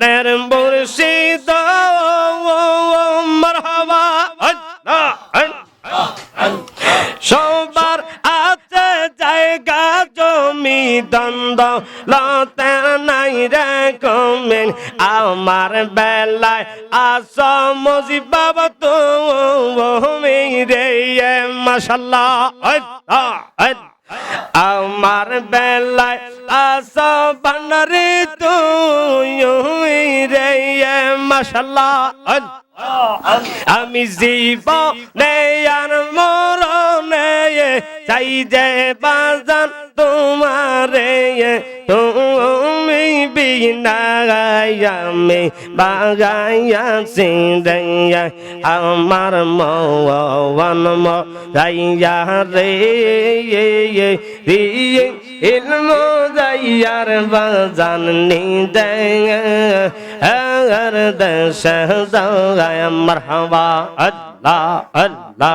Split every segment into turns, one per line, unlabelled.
নের মুর্শিদ মারহাবা সবার আছে জায়গা জমি দ্বন্দ্ব লতে নাই রে কমেন আমার বেলায় আস মজি বাবা তুমি রে মাসাল্লাহ আমার বেলায় আসা বানারে তুই রে মাসাল্লাহ আমি জীব নেয়ার মরণে চাই যে বাজান তোমারে, তুমি বিনাগায়ামে বাগাইয়া সিঁড়াইয়া আমার মন যাইয়া রে রে, ইলম যাইয়ার বাজান নি হর দশ দায় মরহবা, আল্লাহ আল্লাহ।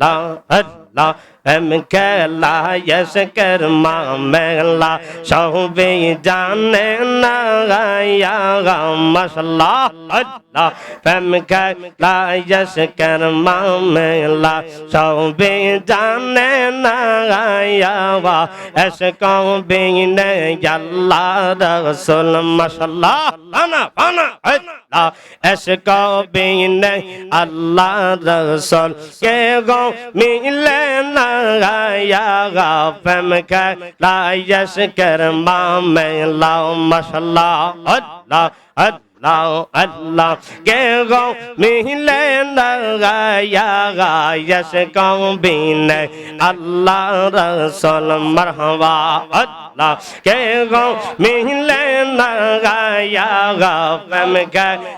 Allah, Allah, em kela yes kerma mela shahbe jane na ya mashallah Allah, em kela yes kerma mela shahbe jane na ya wa es kaun bin yalla rasul mashallah ana ana Allah es kaun bin Allah rasul ke gaun মিলে না গায়া গাফম কে লাইশ কর মামে লাও নাও আল্লাহ কে গো মিলে গায়স কবিন আল্লাহ রসল মরহবা আল্লাহ কে গো মিলে গায়ম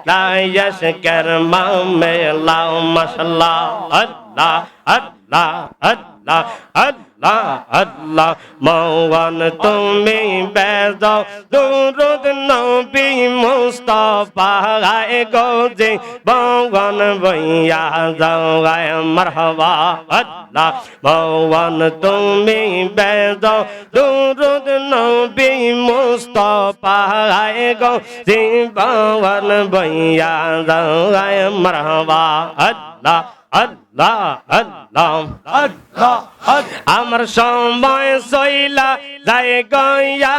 গায়স কর্মা মে লাও মশলা আল্লাহ আল্লাহ আল্লাহ আল্লাহ আল্লাহ মৌন তুমি বেদ দুরুদ নবী মুস্তফা গায় গোজে মৌন বইয়া যাও গায় মরহবা। আল্লাহ মৌন তুমি বেদ দুরুদ নবী মুস্তফা গায় গোজে মৌন বইয়া যাও গায় মরহবা। আল্লাহ আল্লাহ আল্লাহ আল্লাহ। আমার সময় চইলা যায় গয়া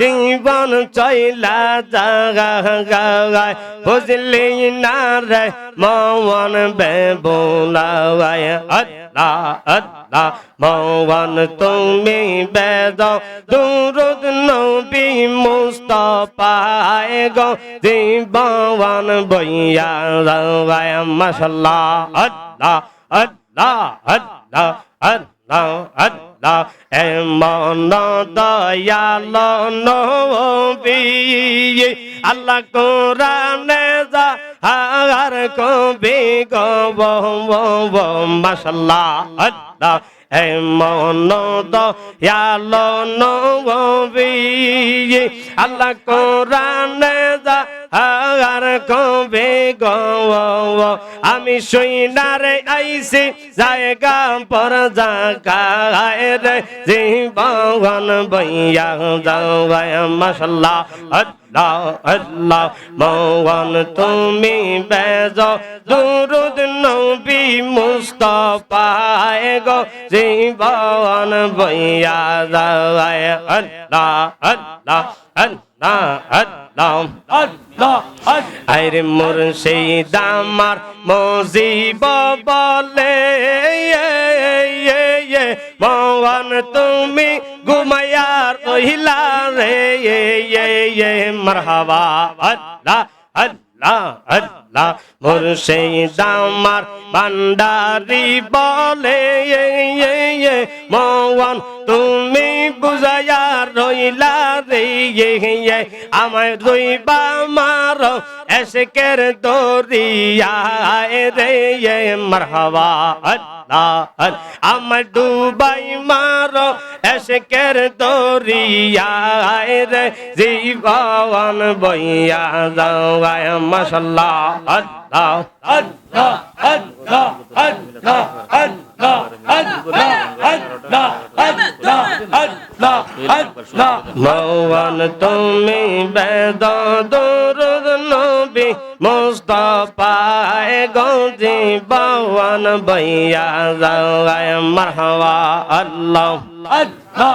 জীবন চইলা জাগায় বুঝলি না রে মন বেবুলায় আল্লাহ আল্লাহ মন তুমি বেদ। দুরুদ নবী মুস্তফায় গো, জীবন বইয়া রায় মশলা আল্লাহ আল্লাহ আল্লাহ আল্লাহ। আল্লাহ এমন দয়াল নবী। আল্লাহ কোরআনে যা হার কবি গব মাশাল্লাহ নবী। আল্লাহ কোরআনে আর কবে গো? আমি সইনারে আইছি, জায়গা পর জাগায় রে, জীবন বইয়া যাওয়ায় মশলা আল্লাহ আল্লাহ মৌন তুমি বেজ, দুরুদ নবী মুস্তফায় গো, জীবন বইয়া যাওয়ায়, আল্লাহ আল্লাহ আল্লাহ। আরে মুর্শিদ আমার মজিব বলে মোহন তুমি ঘুমায়ার রহিলা রে মরহাবা। আল্লাহ আল্লাহ আল্লাহ মুর্শিদ আমার ভান্ডারি বলে মোহন তুমি বুঝাইয়া রইলা রে আমায় রইবা মার এসকের দরিয়া রে মরহবা আমার ডুবাই মার এসকের দরিয়া রে জীবন বইয়া যাওয়ায় মশাল্লা আল্লাহ আল্লাহ আল্লাহ আল্লাহ আল্লাহ আল্লাহ আল্লাহ
আল্লাহ আল্লাহ
মৌন তুমি বেদ দুরুদ নবী মুস্তফায় গৌজি বাওয়ান বৈয়া যাওয়ায় মারহাবা আল্লাহ।
আল্লাহ